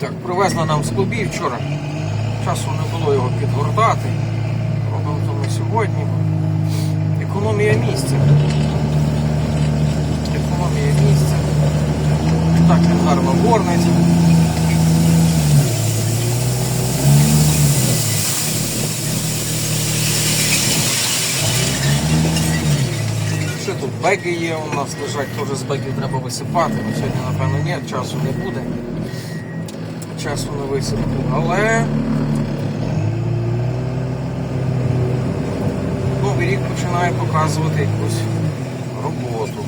Так, привезли нам з клубів вчора. Часу не було його підгортати. Робимо то сьогодні. Економія місця. Економія місця. Так він гарно горнить. Ще беги є у нас лежать, теж з бегів треба висипати. Ну, сьогодні, напевно, ні, часу не буде. Часу не висиплю. Але новий рік починає показувати якусь роботу.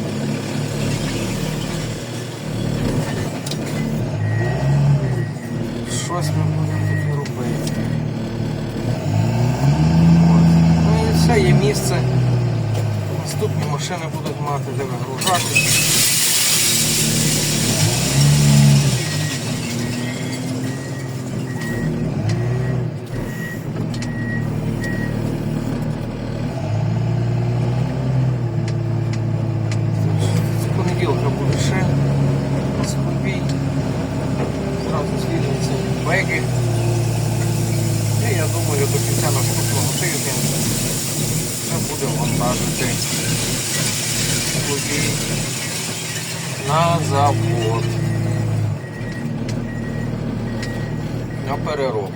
Щось ми будемо таке робити. Ну і все, є місце. Наступні машини будуть мати де вигружати. Понеділка буде скупій. Зразу звільняться беги. І я думаю, до кінця наступного тижня вже буде вантажити водій на завод. На переробку.